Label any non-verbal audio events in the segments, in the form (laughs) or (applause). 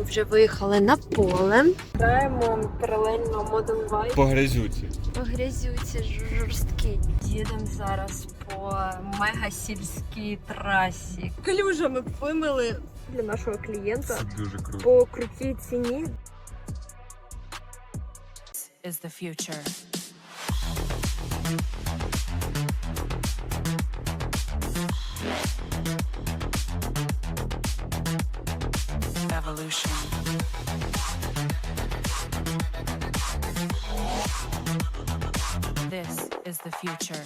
Ми вже виїхали на поле. Граємо паралельно Model Y. По грязюці. По грязюці жорсткі. Їдемо зараз по мегасільській трасі. Калюжа ми вимили для нашого клієнта Це дуже круто. по крутій ціні. is the future. Evolution. This is the future.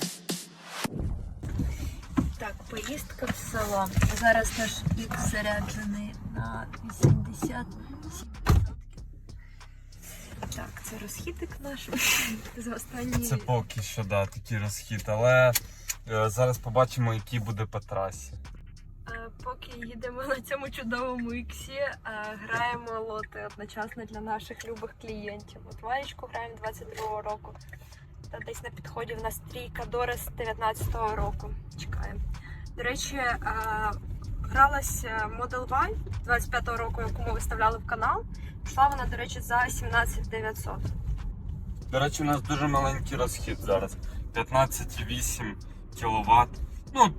Так, поїздка в село. Зараз наш ікс заряджений на 80. Так, це розхідник наш (laughs) за останні. Це поки що да, такий розхід, але е, зараз побачимо, який буде по трасі. Е, їдемо на цьому чудовому іксі, е, граємо лоти одночасно для наших любих клієнтів. От ваєчку граємо 22-го року. Та десь на підході в нас трійка Дорес 19-го року. Чекаємо. До речі, е, гралася Model Y 25-го року, яку ми виставляли в канал. Пішла вона, до речі, за 17 900. До речі, у нас дуже маленький розхід зараз. 15,8 кВт. Ну,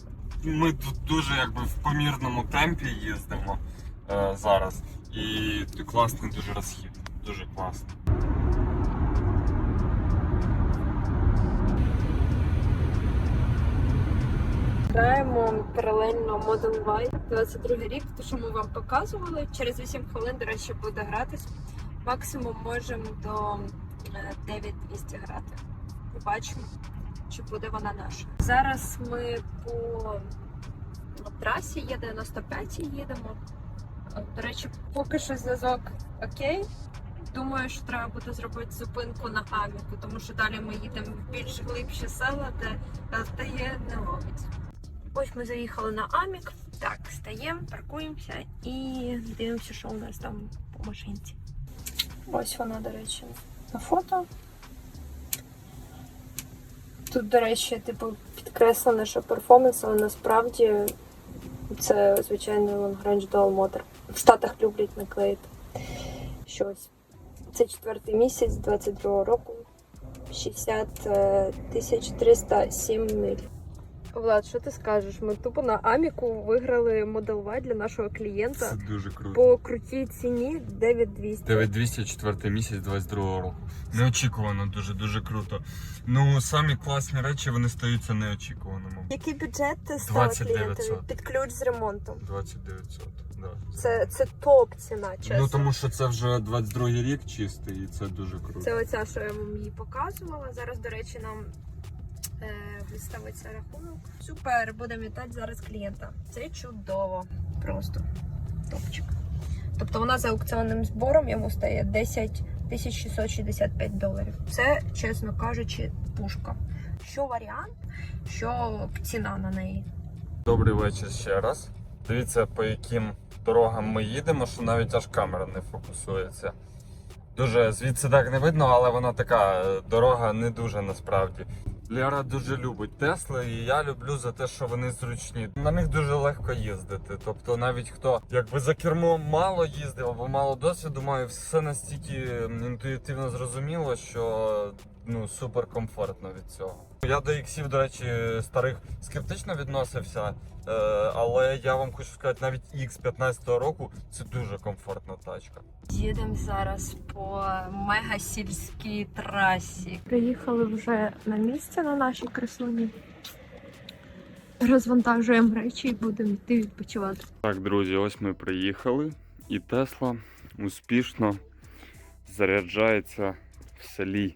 ми тут дуже якби в помірному темпі їздимо е, зараз. І класний дуже розхід. Дуже класний. Граємо паралельно Model Y 22 рік, то що ми вам показували. Через 8 хвилин, до речі, буде гратись. Максимум можемо до е, 9200 грати. Побачимо, чи буде вона наша. Зараз ми по трасі є 95 їдемо. Е, До речі, поки що зв'язок окей. Думаю, що треба буде зробити зупинку на Аміку, тому що далі ми їдемо в більш глибші села, де LTE не ловить. Ось ми заїхали на Амік. Так, стаємо, паркуємося і дивимося, що у нас там по машинці. Ось вона, до речі, на фото. Тут, до речі, типу, підкреслено, що перформанс, але насправді це звичайний Longrange Dual Motor. В Штатах люблять наклеїти щось. Це четвертий місяць 22 року. 60 е, тисяч 307 миль. Влад, що ти скажеш? Ми тупо на Аміку виграли Model Y для нашого клієнта Це дуже круто. по крутій ціні 9200. 9204 місяць 22 року. Неочікувано, дуже дуже круто. Ну, самі класні речі вони стаються неочікуваними. Який бюджет ти 20 клієнтові під ключ з ремонтом? 2900, да. Це, це топ ціна, чесно. Ну тому що це вже 22 рік чистий і це дуже круто. Це оця, що я вам її показувала. Зараз, до речі, нам виставиться рахунок. Супер, будемо вітати зараз клієнта. Це чудово. Просто топчик. Тобто вона за аукціонним збором йому стає 10 665 доларів. Це, чесно кажучи, пушка. Що варіант, що ціна на неї. Добрий вечір ще раз. Дивіться, по яким дорогам ми їдемо, що навіть аж камера не фокусується. Дуже звідси так не видно, але вона така е, дорога не дуже насправді. Лера дуже любить Тесли, і я люблю за те, що вони зручні. На них дуже легко їздити. Тобто, навіть хто якби за кермо мало їздив або мало досвіду, має все настільки інтуїтивно зрозуміло, що ну супер комфортно від цього. Я до іксів, до речі, старих скептично відносився, е, але я вам хочу сказати, навіть X 15 року це дуже комфортна тачка. Їдемо зараз по мегасільській трасі. Приїхали вже на місце на нашій красуні. Розвантажуємо речі і будемо йти відпочивати. Так, друзі, ось ми приїхали, і Тесла успішно заряджається в селі.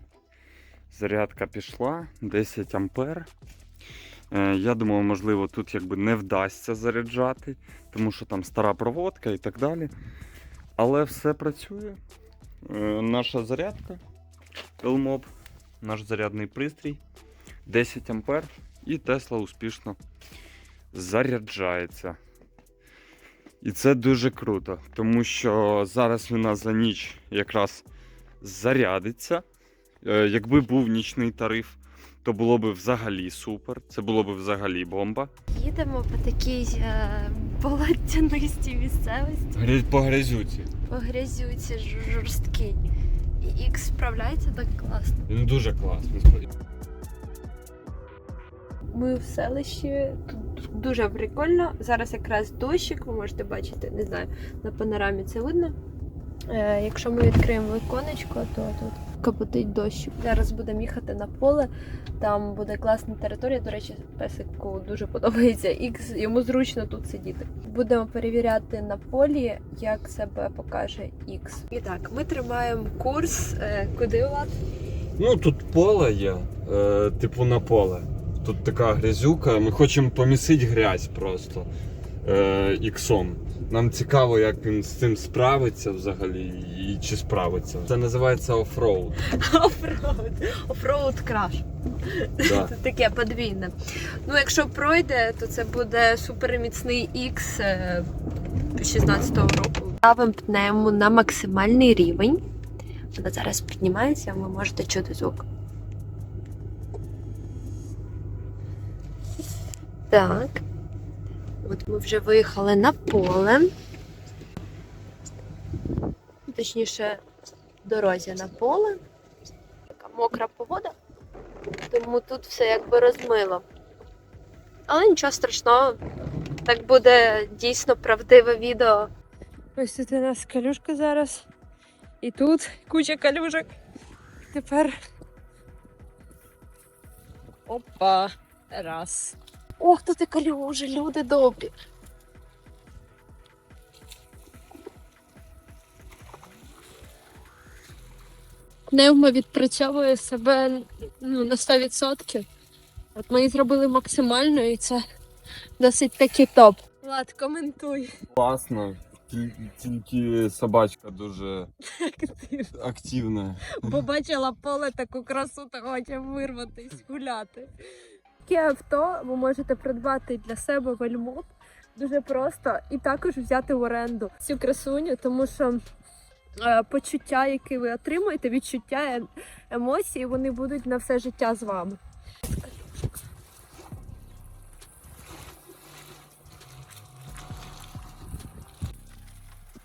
Зарядка пішла 10 ампер. Е, Я думав, можливо, тут якби не вдасться заряджати, тому що там стара проводка і так далі. Але все працює. Е, Наша зарядка Elmob, наш зарядний пристрій 10 ампер, і Тесла успішно заряджається. І це дуже круто, тому що зараз вона за ніч якраз зарядиться. Е, Якби був нічний тариф, то було б взагалі супер. Це було б взагалі бомба. Їдемо по такій е, болотянистій місцевості. По грязюці. по грязюці ж- жорсткий. І Ікс справляється так класно. Він дуже класний. Ми в селищі тут дуже прикольно. Зараз якраз дощик, ви можете бачити, не знаю, на панорамі це видно. Е, якщо ми відкриємо віконечко, то тут капотить дощ. Зараз будемо їхати на поле. Там буде класна територія. До речі, песику дуже подобається. Ікс йому зручно тут сидіти. Будемо перевіряти на полі, як себе покаже Ікс. І так, ми тримаємо курс. Е, куди Влад? Ну тут поле є, е, типу на поле. Тут така грязюка. Ми хочемо помісити грязь просто іксом. Нам цікаво, як він з цим справиться взагалі і чи справиться. Це називається офроуд. (laughs) Офроуд. Офроуд краш. Да. (laughs) Це таке подвійне. Ну, якщо пройде, то це буде суперміцний X 16-го року. Ставимо пневму на максимальний рівень. Вона зараз піднімається, ви можете чути звук. Так. От ми вже виїхали на поле. Точніше, дорозі на поле. Така мокра погода тому тут все якби розмило. Але нічого страшного, так буде дійсно правдиве відео. Ось тут у нас калюшка зараз. І тут куча калюжок. Тепер. Опа. Раз. Ох, тут і калюжі, люди добрі. Пневма відпрацьовує себе ну, на 100%. От ми її зробили максимально, і це досить таки топ. Влад, коментуй. Класно. Тільки собачка дуже активна. Побачила поле таку красу, та хоче вирватись, гуляти. Таке авто ви можете придбати для себе в дуже просто і також взяти в оренду цю красуню, тому що е, почуття, які ви отримуєте, відчуття, е- емоції, вони будуть на все життя з вами.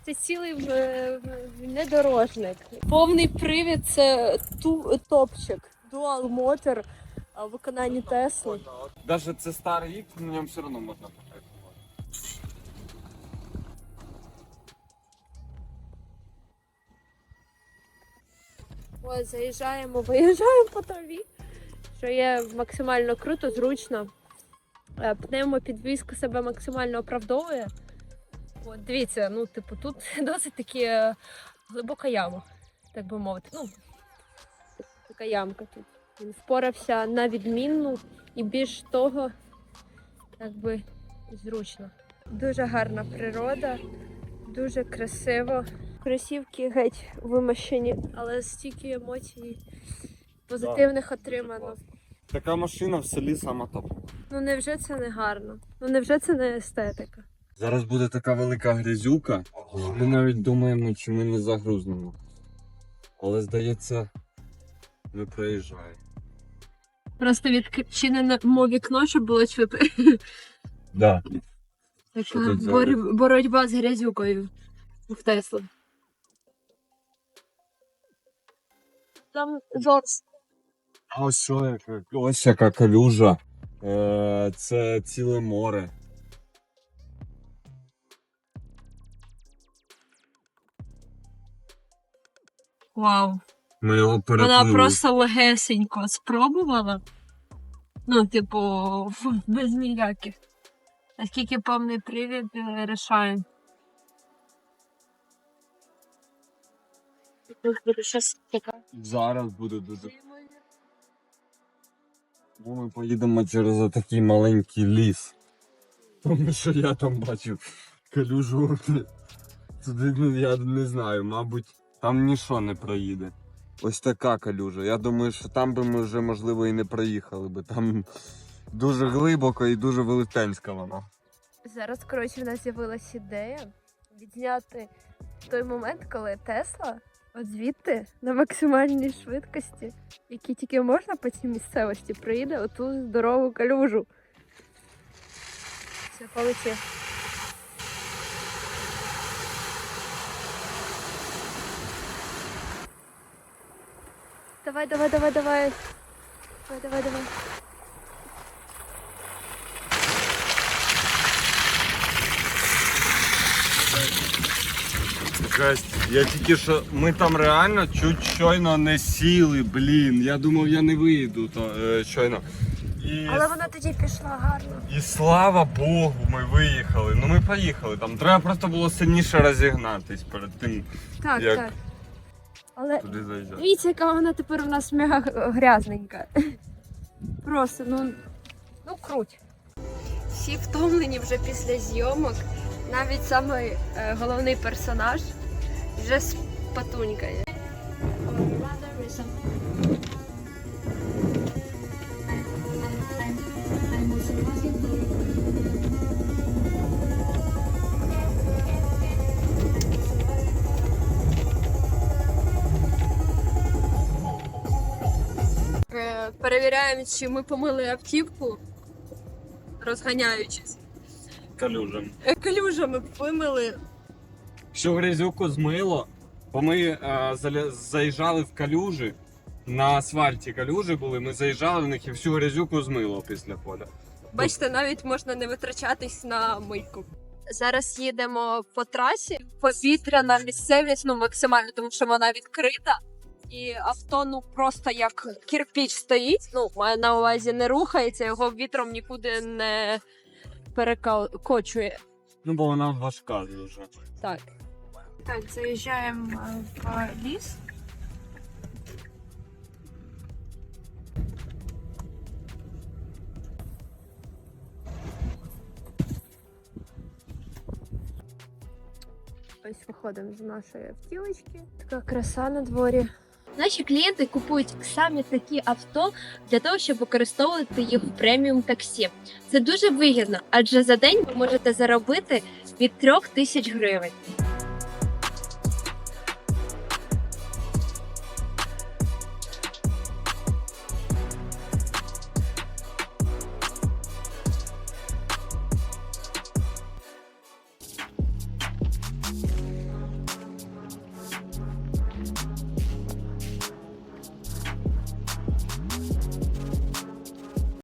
Це цілий в- внедорожник. Повний привід це топчик. Motor а, в виконанні Тесли. Навіть це старий ік, на ньому все одно можна покатати. Ось заїжджаємо, виїжджаємо по траві, що є максимально круто, зручно. Е, Пневмопідвізка себе максимально оправдовує. От, дивіться, ну, типу, тут (laughs) досить таки е, глибока яма, так би мовити. Ну, така ямка тут. Він впорався на відмінну і більш того, якби зручно. Дуже гарна природа, дуже красиво. Кросівки геть вимощені, але стільки емоцій позитивних отримано. Така машина в селі сама топ. Ну невже це не гарно? Ну невже це не естетика? Зараз буде така велика грязюка. Ми навіть думаємо, чи ми не загрузнемо. Але здається, ми проїжджаємо. Просто відчинене вікно, щоб було чути. (laughs) Да. Така Що тут бор- боротьба з грязюкою в Теслі. Там жорст. А ось що яка, ось яка калюжа. Е, це ціле море. Вау. Ми його. Вона просто легесенько спробувала. Ну, типу, без ніяких. Наскільки повний привід е, рішає. Зараз буде дуже. Бо ми поїдемо через такий маленький ліс. Тому що я там бачив калюжу. Туди ну, я не знаю, мабуть, там нічого не проїде. Ось така калюжа. Я думаю, що там би ми вже, можливо, і не проїхали би. Там дуже глибоко і дуже велетенська вона. Зараз, коротше, в нас з'явилася ідея відзняти той момент, коли Тесла от звідти на максимальній швидкості, які тільки можна по цій місцевості, приїде оту здорову калюжу. Все, полетів. Давай, давай, давай, давай. Давай, давай, давай. Жесть, я тільки що. Ми там реально чуть щойно не сіли, блін. Я думав, я не вийду то, е, щойно. І, Але вона тоді пішла гарно. і слава Богу, ми виїхали. Ну ми поїхали. Там треба просто було сильніше розігнатись перед тим, Так, Як? так. Але туди заїжджати. дивіться, яка вона тепер у нас мега грязненька. Просто, ну, ну круть. Всі втомлені вже після зйомок. Навіть самий е, головний персонаж вже спатунькає. Перевіряємо, чи ми помили автівку, розганяючись. Калюжем. Калюжами вимили. Всю грязюку змило, бо ми е, заля- заїжджали в калюжі. На асфальті калюжі були, ми заїжджали в них і всю грязюку змило після поля. Бачите, навіть можна не витрачатись на мийку. Зараз їдемо по трасі. Повітряна місцевість ну максимально, тому що вона відкрита. І авто ну просто як кирпіч стоїть. Ну, маю на увазі не рухається, його вітром нікуди не перекочує. Ну, бо вона важка дуже. Так. Так, заїжджаємо в ліс. Ось виходимо з нашої автівочки. Така краса на дворі. Наші клієнти купують саме такі авто для того, щоб використовувати їх в преміум таксі. Це дуже вигідно, адже за день ви можете заробити від трьох тисяч гривень.